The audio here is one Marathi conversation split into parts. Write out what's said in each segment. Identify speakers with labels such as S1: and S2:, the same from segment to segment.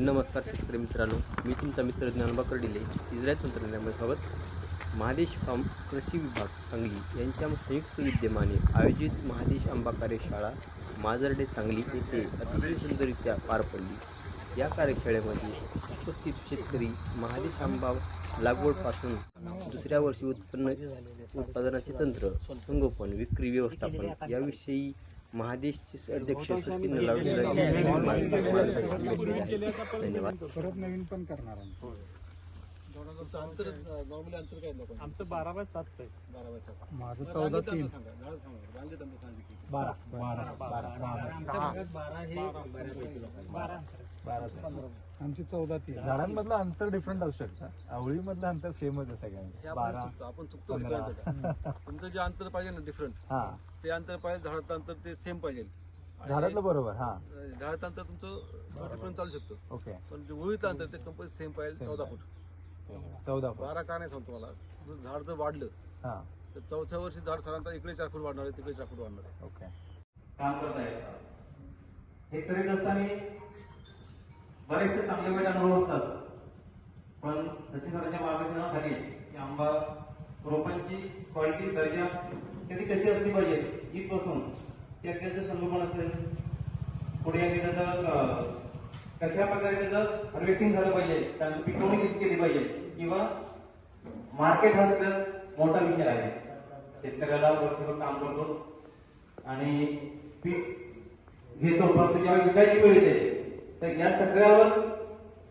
S1: नमस्कार शेतकरी मित्रांनो मी तुमचा मित्र ज्ञानबा कर्डिले इस्रायल तंत्रज्ञानामध्ये महादेश फार्म कृषी विभाग सांगली यांच्या संयुक्त विद्यमाने आयोजित महादेश आंबा कार्यशाळा माजर्डे सांगली येथे अतिशय सुंदररित्या पार पडली. या कार्यशाळेमध्ये उपस्थित शेतकरी महादेश आंबा लागवडपासून दुसऱ्या वर्षी उत्पन्न उत्पादनाचे तंत्र संगोपन विक्री व्यवस्थापन याविषयी महादेशचे अध्यक्ष सचिन धन्यवाद.
S2: परत नवीन पण करणार आम्ही.
S3: तुमचं अंतर नॉर्मली अंतर काय लोकांचं?
S4: आमचं बारा बाय सातच आहे.
S3: बारा बाय सात.
S2: माझं
S3: बरं,
S2: चौदा तीन? बारा. बारा. बारा.
S4: बारा हे बारा.
S2: आमची चौदा तीन
S5: झाडांमधलं अंतर डिफरंट असू शकतं. आवळीमधलं अंतर सेमच आहे
S3: हे आपण
S5: बारा
S3: चुकतो. आपण चुकतो. तुमचं जे अंतर पाहिजे ना डिफरंट
S5: हा.
S3: ते अंतर पाहिजे झाडाचं अंतर ते सेम पाहिजे.
S5: झाडातलं बरोबर हा.
S3: झाडाचं अंतर तुमचं डिफरंट चालू शकतं.
S5: ओके.
S3: पण जे ओळीचं अंतर ते कंपनी सेम पाहिजे
S5: Same
S3: चौदा. फूट.
S5: चौदा फूट.
S3: बारा का नाही सांगतो मला जर झाड जर वाढलं
S5: हा.
S3: तर चौथ्या वर्षी झाड साधारणतः इकडे चार फूट वाढणार आहे तिकडे चार फूट वाढणार आहे.
S5: ओके.
S6: काम करता हे करीत असताना बरेचसे चांगले वाईट अनुभव होतात. पण सचिन सरांच्या मार्गदर्शनाखाली की आंबा रोपांची क्वालिटी दर्जा कधी कशी असली पाहिजे इथपासून त्या त्याचं संगोपन असेल. पुढे त्याचं कशा प्रकारे त्याचं हार्वेस्टिंग झालं पाहिजे त्यानंतर पिकवणी कशी केली पाहिजे किंवा मार्केट हा सगळ्यात मोठा विषय आहे. शेतकऱ्याला वर्षभर काम करतो आणि पीक घेतो फक्त जेव्हा विकायची वेळ येते. तर या सगळ्यावर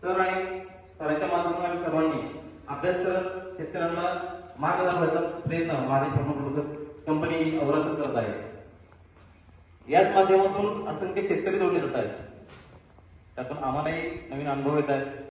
S6: सर आणि सरांच्या माध्यमातून आम्ही सर्वांनी अभ्यास करत शेतकऱ्यांना मार्ग दाखवायचा प्रयत्न माझे प्रोडक्ट कंपनी अवरत करत आहे. याच माध्यमातून असंख्य शेतकरी जोडले जात आहेत. त्यातून आम्हालाही नवीन अनुभव येत आहेत.